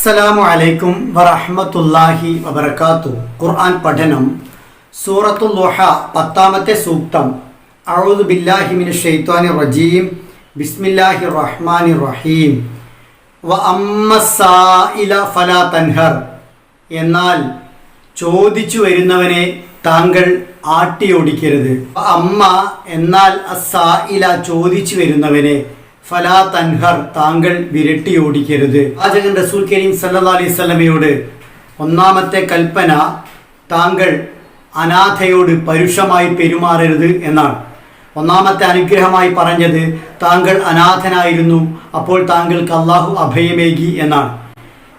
അസ്സലാമു അലൈക്കും വറഹ്മത്തുള്ളാഹി വബർക്കാത്തു ഖുർആൻ പഠനം സൂറത്തുൽ ലുഹ പത്താമത്തെ സൂക്തം. അഊദു ബില്ലാഹി മിനശ് ശൈത്വാനിർ റജീം. ബിസ്മില്ലാഹിർ റഹ്മാനിർ റഹീം. വ അമ്മ സായില ഫലാ തൻഹർ. എന്നാൽ ചോദിച്ചു വരുന്നവനെ താങ്കൾ ആട്ടിയോടിക്കരുത്. അമ്മ എന്നാൽ അസായില ചോദിച്ചു വരുന്നവനെ ഫലാ തൻഹർ താങ്കൾ വിരട്ടിയോടിക്കരുത് പാചകൻ റസൂൽ കരീം സല്ലാ അലൈഹി സ്വലമയോട് ഒന്നാമത്തെ കൽപ്പന താങ്കൾ അനാഥയോട് പരുഷമായി പെരുമാറരുത് എന്നാണ്. ഒന്നാമത്തെ അനുഗ്രഹമായി പറഞ്ഞത് താങ്കൾ അനാഥനായിരുന്നു അപ്പോൾ താങ്കൾക്ക് അള്ളാഹു അഭയമേകി എന്നാണ്.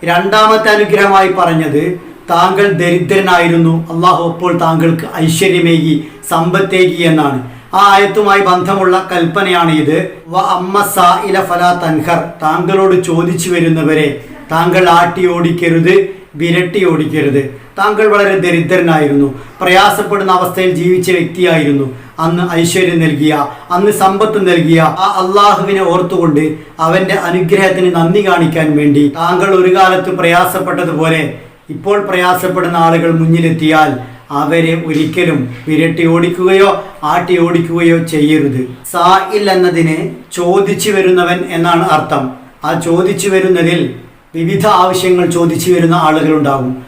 രണ്ടാമത്തെ അനുഗ്രഹമായി പറഞ്ഞത് താങ്കൾ ദരിദ്രനായിരുന്നു അള്ളാഹു അപ്പോൾ താങ്കൾക്ക് ഐശ്വര്യമേകി സമ്പത്തേകി എന്നാണ്. ആ ആയത്തുമായി ബന്ധമുള്ള കൽപ്പനയാണ് ഇത് വ അമ്മ സായില ഫല തൻഹർ. താങ്കളോട് ചോദിച്ചു വരുന്നവരെ താങ്കൾ ആട്ടി ഓടിക്കരുത് വിരട്ടി ഓടിക്കരുത്. താങ്കൾ വളരെ ദരിദ്രനായിരുന്നു. പ്രയാസപ്പെടുന്ന അവസ്ഥയിൽ ജീവിച്ച വ്യക്തിയായിരുന്നു. അന്ന് ഐശ്വര്യം നൽകിയ അന്ന് സമ്പത്ത് നൽകിയ ആ അള്ളാഹുവിനെ ഓർത്തുകൊണ്ട് അവന്റെ അനുഗ്രഹത്തിന് നന്ദി കാണിക്കാൻ വേണ്ടി താങ്കൾ ഒരു കാലത്ത് പ്രയാസപ്പെട്ടതുപോലെ ഇപ്പോൾ പ്രയാസപ്പെടുന്ന ആളുകൾ മുന്നിലെത്തിയാൽ അവരെ ഒരിക്കലും വിരട്ടി ഓടിക്കുകയോ ആട്ടി ഓടിക്കുകയോ ചെയ്യരുത്. സായിൽ എന്നതിന് ചോദിച്ചു വരുന്നവൻ എന്നാണ് അർത്ഥം. ആ ചോദിച്ചു വരുന്നതിൽ വിവിധ ആവശ്യങ്ങൾ ചോദിച്ചു വരുന്ന ആളുകളുണ്ടാകും.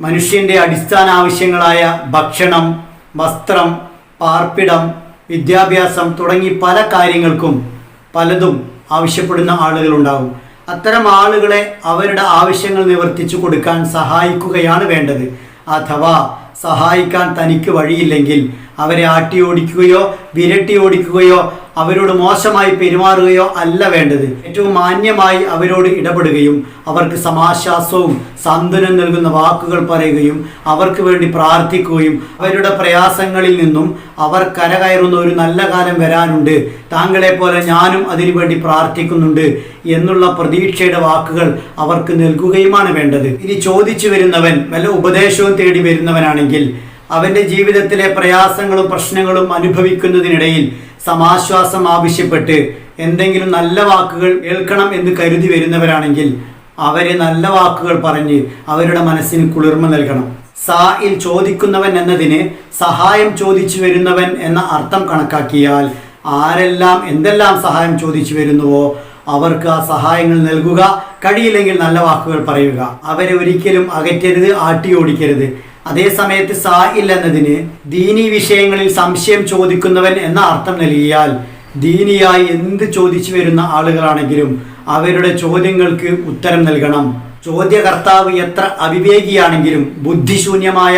മനുഷ്യന്റെ അടിസ്ഥാന ആവശ്യങ്ങളായ ഭക്ഷണം വസ്ത്രം പാർപ്പിടം വിദ്യാഭ്യാസം തുടങ്ങി പല കാര്യങ്ങൾക്കും പലതും ആവശ്യപ്പെടുന്ന ആളുകളുണ്ടാകും. അത്തരം ആളുകളെ അവരുടെ ആവശ്യങ്ങൾ നിവർത്തിച്ചു കൊടുക്കാൻ സഹായിക്കുകയാണ് വേണ്ടത്. അഥവാ സഹായിക്കാൻ തനിക്ക് വഴിയില്ലെങ്കിൽ അവരെ ആട്ടി ഓടിക്കുകയോ വിരട്ടി ഓടിക്കുകയോ അവരോട് മോശമായി പെരുമാറുകയോ അല്ല വേണ്ടത്. ഏറ്റവും മാന്യമായി അവരോട് ഇടപെടുകയും അവർക്ക് സമാശ്വാസവും സാന്ത്വനം നൽകുന്ന വാക്കുകൾ പറയുകയും അവർക്ക് വേണ്ടി പ്രാർത്ഥിക്കുകയും അവരുടെ പ്രയാസങ്ങളിൽ നിന്നും അവർ കരകയറുന്ന ഒരു നല്ല കാലം വരാനുണ്ട്. താങ്കളെ പോലെ ഞാനും അതിനുവേണ്ടി പ്രാർത്ഥിക്കുന്നുണ്ട് എന്നുള്ള പ്രതീക്ഷയുടെ വാക്കുകൾ അവർക്ക് നൽകുകയുമാണ് വേണ്ടത്. ഇനി ചോദിച്ചു വരുന്നവൻ വല്ല ഉപദേശവും തേടി വരുന്നവനാണെങ്കിൽ അവന്റെ ജീവിതത്തിലെ പ്രയാസങ്ങളും പ്രശ്നങ്ങളും അനുഭവിക്കുന്നതിനിടയിൽ സമാശ്വാസം ആവശ്യപ്പെട്ട് എന്തെങ്കിലും നല്ല വാക്കുകൾ കേൾക്കണം എന്ന് കരുതി വരുന്നവരാണെങ്കിൽ അവരെ നല്ല വാക്കുകൾ പറഞ്ഞ് അവരുടെ മനസ്സിന് കുളിർമ നൽകണം. സായിൽ ചോദിക്കുന്നവൻ എന്നതിന് സഹായം ചോദിച്ചു വരുന്നവൻ എന്ന അർത്ഥം കണക്കാക്കിയാൽ ആരെല്ലാം എന്തെല്ലാം സഹായം ചോദിച്ചു വരുന്നുവോ അവർക്ക് ആ സഹായങ്ങൾ നൽകുക. കഴിയില്ലെങ്കിൽ നല്ല വാക്കുകൾ പറയുക. അവരെ ഒരിക്കലും അകറ്റരുത് ആട്ടി ഓടിക്കരുത് അതേ സമയത്ത് സായിൽ എന്നതിന് ദീനി വിഷയങ്ങളിൽ സംശയം ചോദിക്കുന്നവൻ എന്ന അർത്ഥം നൽകിയാൽ ദീനിയായി എന്ത് ചോദിച്ചു വരുന്ന ആളുകളാണെങ്കിലും അവരുടെ ചോദ്യങ്ങൾക്ക് ഉത്തരം നൽകണം. ചോദ്യകർത്താവ് എത്ര അവിവേകിയാണെങ്കിലും ബുദ്ധിശൂന്യമായ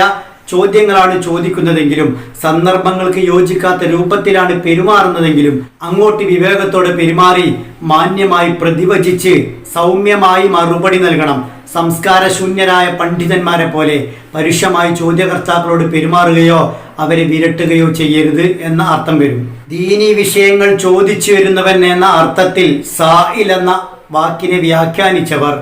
ചോദ്യങ്ങളാണ് ചോദിക്കുന്നതെങ്കിലും സന്ദർഭങ്ങൾക്ക് യോജിക്കാത്ത രൂപത്തിലാണ് പെരുമാറുന്നതെങ്കിലും അങ്ങോട്ട് വിവേകത്തോടെ പെരുമാറി മാന്യമായി പ്രതിവചിച്ച് സൗമ്യമായി മറുപടി നൽകണം. സംസ്കാരശൂന്യരായ പണ്ഡിതന്മാരെ പോലെ പരുഷമായി ചോദ്യകർത്താക്കളോട് പെരുമാറുകയോ അവരെ വിരട്ടുകയോ ചെയ്യരുത് എന്ന അർത്ഥം വരും. ദീനി വിഷയങ്ങൾ ചോദിച്ചു വരുന്നവൻ എന്ന അർത്ഥത്തിൽ സായിൽ എന്ന വാക്കിനെ വ്യാഖ്യാനിച്ചവർ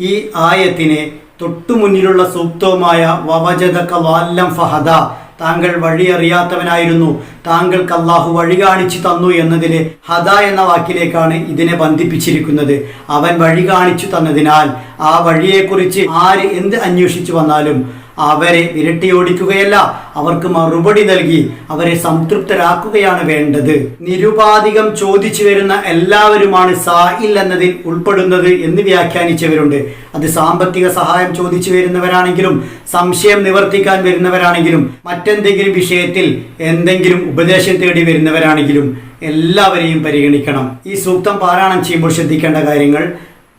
ഈ ആയത്തിനെ തൊട്ടുമുന്നിലുള്ള സൂക്തവുമായ വവജതക വാല്ലം ഫഹദ താങ്കൾ വഴി അറിയാത്തവനായിരുന്നു താങ്കൾക്ക് അള്ളാഹു വഴി കാണിച്ചു തന്നു എന്നതിലെ ഹദ എന്ന വാക്കിലേക്കാണ് ഇതിനെ ബന്ധിപ്പിച്ചിരിക്കുന്നത്. അവൻ വഴി കാണിച്ചു തന്നതിനാൽ ആ വഴിയെക്കുറിച്ച് ആര് എന്ത് അന്വേഷിച്ചു വന്നാലും അവരെ വിരട്ടിയോടിക്കുകയല്ല അവർക്ക് മറുപടി നൽകി അവരെ സംതൃപ്തരാക്കുകയാണ് വേണ്ടത്. നിരുപാധികം ചോദിച്ചു വരുന്ന എല്ലാവരുമാണ് സായിൽ എന്നതിൽ ഉൾപ്പെടുന്നത് എന്ന് വ്യാഖ്യാനിച്ചവരുണ്ട്. അത് സാമ്പത്തിക സഹായം ചോദിച്ചു വരുന്നവരാണെങ്കിലും സംശയം നിവർത്തിക്കാൻ വരുന്നവരാണെങ്കിലും മറ്റെന്തെങ്കിലും വിഷയത്തിൽ എന്തെങ്കിലും ഉപദേശം തേടി വരുന്നവരാണെങ്കിലും എല്ലാവരെയും പരിഗണിക്കണം. ഈ സൂക്തം പാരായണം ചെയ്യുമ്പോൾ ശ്രദ്ധിക്കേണ്ട കാര്യങ്ങൾ.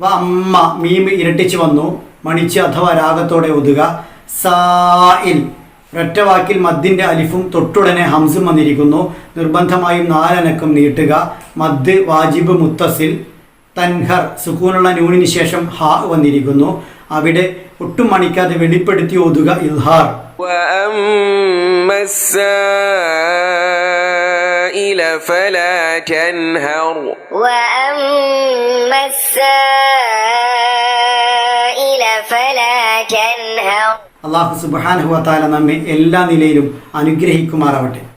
അമ്മ മീം ഇരട്ടിച്ചു വന്നു. മണിച്ച് അഥവാ രാഗത്തോടെ ഒതുക സായിൽ ഒറ്റ വാക്കിൽ മദ്ദിന്റെ അലിഫും തൊട്ടുടനെ ഹംസും വന്നിരിക്കുന്നു നിർബന്ധമായും നാലനക്കം നീട്ടുക മദ് വാജിബ് മുത്തസിൽ തൻഹർ സുക്കൂനുള്ള നൂണിന് ശേഷം ഹാ വന്നിരിക്കുന്നു അവിടെ ഒട്ടും മണിക്കാതെ വെളിപ്പെടുത്തി ഓതുക ഇൽഹാർ وأما السائل فلا تنهر وأما السائل فلا تنهر അള്ളാഹു സുബാനുഹുവത്താല നമ്മെ എല്ലാ നിലയിലും അനുഗ്രഹിക്കുമാറാവട്ടെ.